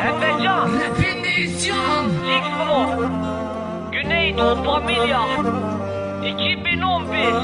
Emrecan, Definition X-Pro, Güneydoğu Familya, 2011,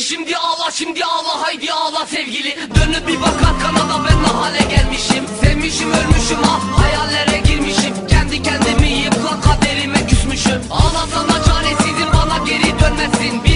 Şimdi ağla şimdi ağla haydi ağla sevgili. Dönüp bir bak arkana da ben ne hale gelmişim. Sevmişim ölmüşüm ah hayallere girmişim. Kendi kendimi yıkla kaderime küsmüşüm. Ağlasana çaresizim bana geri dönmesin.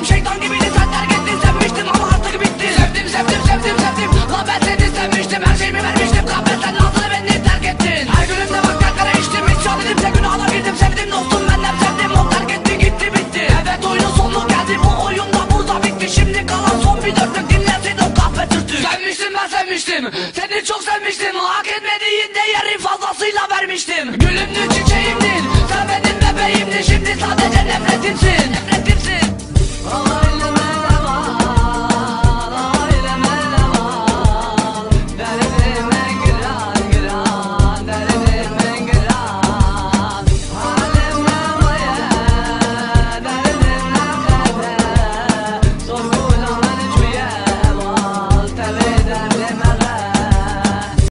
sevmiştim Şeytan gibi lisanlar gittin sevmiştim ama artık bitti. Sevdim sevdim sevdim sevdim. La ben seni sevmiştim her şeyimi vermiştim. Kahve sen beni terk ettin. Her günümde bak tekrar içtim. İsyan edimse günahına girdim sevdim dostum ben hep sevdim. O terk etti gitti bitti. Evet oyunun sonu geldi bu oyun da burada bitti. Şimdi kalan son bir dörtlük dinlensin o kahve türtü Sevmiştim ben sevmiştim. Seni çok sevmiştim. Hak etmiştim.